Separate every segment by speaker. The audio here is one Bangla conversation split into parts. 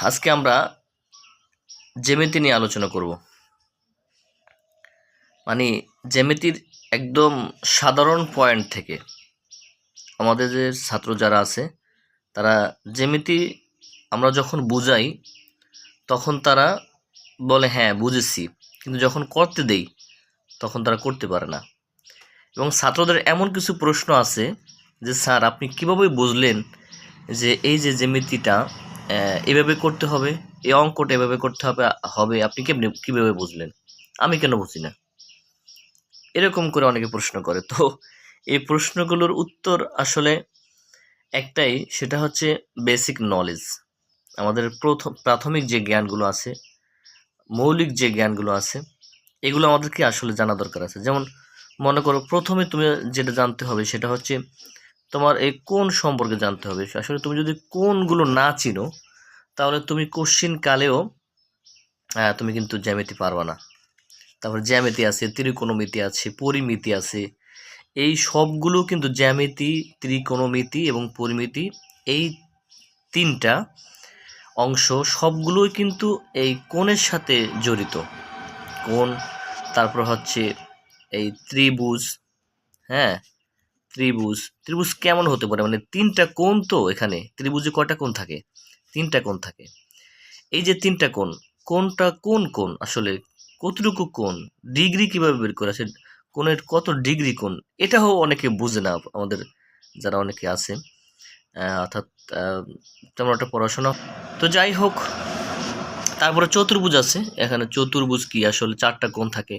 Speaker 1: আজকে আমরা জ্যামিতি নিয়ে আলোচনা করব। মানে জ্যামিতির একদম সাধারণ পয়েন্ট থেকে আমাদের যে ছাত্র যারা আছে, তারা জ্যামিতি আমরা যখন বুঝাই, তখন তারা বলে হ্যাঁ বুঝেছি। কিন্তু যখন করতে দেই, তখন তারা করতে পারে না। এবং ছাত্রদের এমন কিছু প্রশ্ন আছে যে, স্যার, আপনি কীভাবে বুঝলেন যে এই যে জ্যামিতিটা এভাবে করতে হবে, এই অঙ্কটা এভাবে করতে হবে হবে, আপনি কেমনি, কীভাবে বুঝলেন? আমি কেন বুঝি না? এরকম করে অনেকে প্রশ্ন করে। তো এই প্রশ্নগুলোর উত্তর আসলে একটাই, সেটা হচ্ছে বেসিক নলেজ আমাদের প্রথম প্রাথমিক যে জ্ঞানগুলো আছে, মৌলিক যে জ্ঞানগুলো আছে, এগুলো আমাদেরকে আসলে জানা দরকার আছে। যেমন মনে করো, প্রথমে তুমি যেটা জানতে হবে, সেটা হচ্ছে তোমার এই কোন সম্পর্কে জানতে হবে? আসলে তুমি যদি কোনগুলো না চিনো, তাহলে তুমি কোশ্চিন কালেও তুমি কিন্তু জ্যামিতি পারবা না। তারপর জ্যামিতি আছে, ত্রিকোণমিতি আছে, পরিমিতি আছে। এই সবগুলো কিন্তু জ্যামিতি, ত্রিকোণমিতি এবং পরিমিতি, এই তিনটা অংশ সবগুলোই কিন্তু এই কোণের সাথে জড়িত। কোণ, তারপর হচ্ছে এই ত্রিভুজ হ্যাঁ? ত্রিভুজ। ত্রিভুজ কেমন হতে পারে? মানে তিনটা কোণ তো এখানে। ত্রিভুজে কয়টা কোণ থাকে? তিনটা কোণ থাকে। এই যে তিনটা কোণ কোনটা কোন কোণ? আসলে কতটুকু কোণ? ডিগ্রি কীভাবে বের করে? আসে কোণের কত ডিগ্রি কোণ? এটাও অনেকে বুঝে না, আমাদের যারা অনেকে আছে অর্থাৎ তেমন একটা পড়াশোনা। তো যাই হোক, তারপরে চতুর্ভুজ আছে। এখানে চতুর্ভুজ কি? আসলে চারটা কোণ থাকে।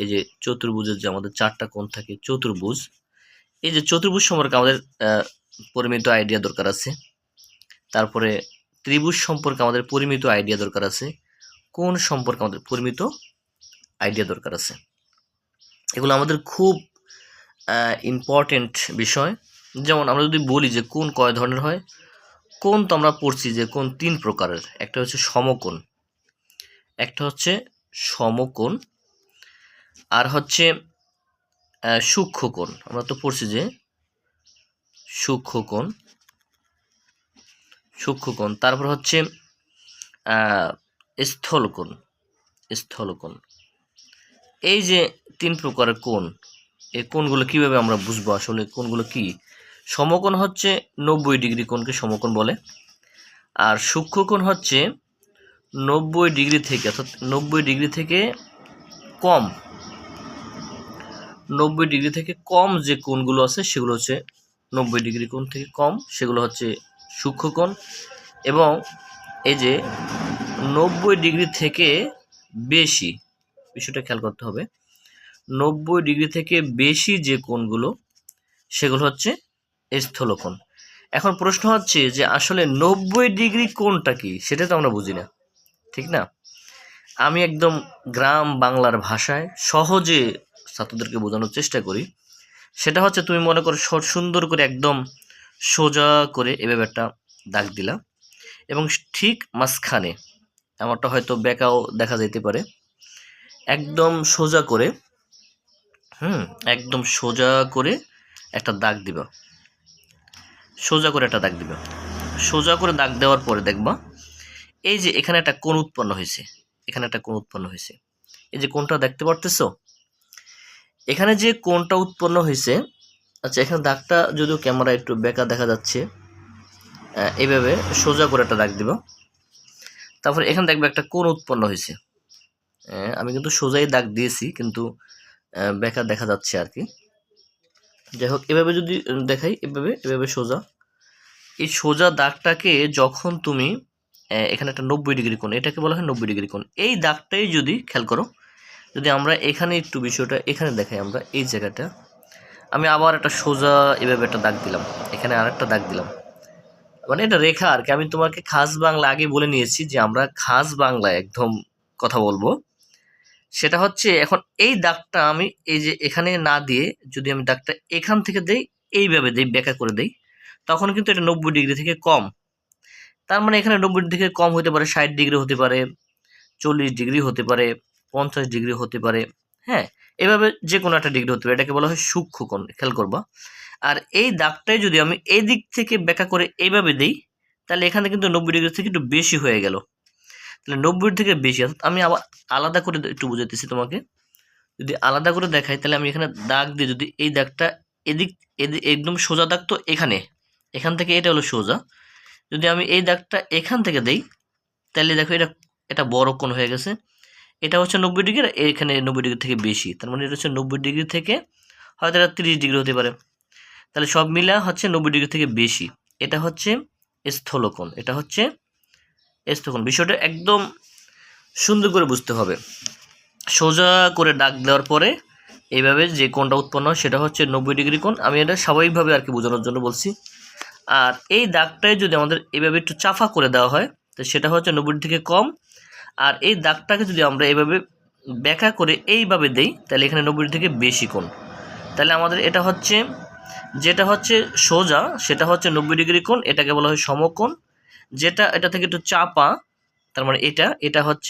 Speaker 1: এই যে চতুর্ভুজের যে আমাদের চারটা কোণ থাকে, চতুর্ভুজ। এই যে চতুর্ভুজ সম্পর্কে আমাদের পরিমিত আইডিয়া দরকার আছে। তারপরে ত্রিভুজ সম্পর্কে আমাদের পরিমিত আইডিয়া দরকার আছে। কোন সম্পর্কে আমাদের পরিমিত আইডিয়া দরকার আছে? এগুলো আমাদের খুব ইম্পর্টেন্ট বিষয়। যেমন আমরা যদি বলি যে কোন কয় ধরনের হয়, কোন তো আমরা পড়ছি যে কোন তিন প্রকারের। একটা হচ্ছে সমকোণ, একটা হচ্ছে সমকোণ, আর হচ্ছে সূক্ষ্মকোণ আমরা তো পড়ছি যে সূক্ষ্মকোণ সূক্ষ্মকোণ তারপর হচ্ছে স্থলকোণ স্থলকোণ এই যে তিন প্রকারের কোণ, এই কোণগুলো কীভাবে আমরা বুঝব আসলে কোণগুলো কি? সমকোণ হচ্ছে নব্বই ডিগ্রি কোণকে সমকোণ বলে। আর সূক্ষ্মকোণ হচ্ছে নব্বই ডিগ্রি থেকে, অর্থাৎ নব্বই ডিগ্রি থেকে কম নব্বই ডিগ্রি থেকে কম যে কোণগুলো আছে, সেগুলো হচ্ছে নব্বই ডিগ্রি কোণ থেকে কম, সেগুলো হচ্ছে সূক্ষ্মকোণ। এবং এই যে নব্বই ডিগ্রি থেকে বেশি, বিষয়টা খেয়াল করতে হবে, নব্বই ডিগ্রি থেকে বেশি যে কোণগুলো, সেগুলো হচ্ছে স্থলকোণ। এখন প্রশ্ন হচ্ছে যে আসলে নব্বই ডিগ্রি কোণটা কি? সেটা তো আমরা বুঝি না, ঠিক না? আমি একদম গ্রাম বাংলার ভাষায় সহজে ছাত্রদেরকে বোঝানোর চেষ্টা করি। সেটা হচ্ছে তুমি মনে করো সুন্দর করে একদম সোজা করে এভাবে একটা দাগ দিলা। এবং ঠিক মাঝখানে আমারটা হয়তো বেঁকাও দেখা যেতে পারে। একদম সোজা করে, হুম, একদম সোজা করে একটা দাগ দিবা। সোজা করে একটা দাগ দিবা। সোজা করে দাগ দেওয়ার পরে দেখবা, এই যে এখানে একটা কোণ উৎপন্ন হয়েছে। এখানে একটা কোণ উৎপন্ন হয়েছে। এই যে কোনটা দেখতে পারতেছো? এখানে যে কোণটা উৎপন্ন হয়েছে আচ্ছা এখানে দাগটা যদিও ক্যামেরা একটু বেঁকা দেখা যাচ্ছে এইভাবে সোজা করে একটা দাগ দিব। তারপর এখানে দেখবে একটা কোণ উৎপন্ন হয়েছে। আমি কিন্তু সোজাই দাগ দিয়েছি, কিন্তু বেঁকা দেখা যাচ্ছে আর কি। যাই হোক, এভাবে যদি দেখাই, এভাবে এভাবে সোজা। এই সোজা দাগটাকে যখন তুমি এখানে একটা নব্বই ডিগ্রি কোণ, এটাকে বলা হয় নব্বই ডিগ্রি কোণ। এই দাগটাই যদি খেয়াল করো যদি আমরা এখানে একটু বিষয়টা এখানে দেখাই আমরা, এই জায়গাটা। আমি আবার একটা সোজা এভাবে একটা দাগ দিলাম। এখানে আর একটা দাগ দিলাম। মানে এটা রেখা আর কি। আমি তোমাকে খাস বাংলা আগে বলে নিয়েছি যে আমরা খাস বাংলায় একদম কথা বলব। সেটা হচ্ছে এখন এই দাগটা আমি এই যে এখানে না দিয়ে যদি আমি দাগটা এখান থেকে দেই, এইভাবে দেই বেঁকা করে দেই, তখন কিন্তু এটা নব্বই ডিগ্রি থেকে কম। তার মানে এখানে নব্বই ডিগ্রি থেকে কম হতে পারে, ষাট ডিগ্রি হতে পারে, চল্লিশ ডিগ্রি হতে পারে। পঞ্চাশ ডিগ্রি হতে পারে হ্যাঁ? এভাবে যে কোনো একটা ডিগ্রি হতে পারে, এটাকে বলা হয় সূক্ষ্মকোণ, খেয়াল করবা। আর এই দাগটাই যদি আমি এই দিক থেকে ব্যাখ্যা করে এইভাবে দিই, তাহলে এখানে কিন্তু নব্বই ডিগ্রি থেকে একটু বেশি হয়ে গেল। তাহলে নব্বই থেকে বেশি, অর্থাৎ আমি আবার আলাদা করে একটু বুঝাইতেছি তোমাকে। যদি আলাদা করে দেখাই, তাহলে আমি এখানে দাগ দিয়ে যদি এই দাগটা এদিক এদিক একদম সোজা দাগ তো এখানে, এখান থেকে এটা হলো সোজা। যদি আমি এই দাগটা এখান থেকে দেই, তাহলে দেখো এটা এটা বড় কোণ হয়ে গেছে। এটা হচ্ছে নব্বই ডিগ্রি এখানে নব্বই ডিগ্রি থেকে বেশি। তার মানে এটা হচ্ছে নব্বই ডিগ্রি থেকে হয়তো এটা তিরিশ ডিগ্রি হতে পারে। তাহলে সব মিলা হচ্ছে নব্বই ডিগ্রি থেকে বেশি। এটা হচ্ছে স্থলকোণ। এটা হচ্ছে স্থলকোণ। বিষয়টা একদম সুন্দর করে বুঝতে হবে। সোজা করে ডাক দেওয়ার পরে এইভাবে যে কোণটা উৎপন্ন হয় সেটা হচ্ছে নব্বই ডিগ্রি কোণ। আমি এটা স্বাভাবিকভাবে আর কি বোঝানোর জন্য বলছি। আর এই দাগটাই যদি আমাদের এভাবে একটু চাফা করে দেওয়া হয়, তো সেটা হচ্ছে নব্বই থেকে কম। আর এই দাগটাকে যদি আমরা এইভাবে ব্যাখ্যা করে এইভাবে দেই, তাহলে এখানে নব্বই থেকে বেশি কোণ। তাহলে আমাদের এটা হচ্ছে, যেটা হচ্ছে সোজা, সেটা হচ্ছে নব্বই ডিগ্রি কোণ, এটাকে বলা হয় সমকোণ। যেটা, এটা থেকে একটু চাপা, তার মানে এটা এটা হচ্ছে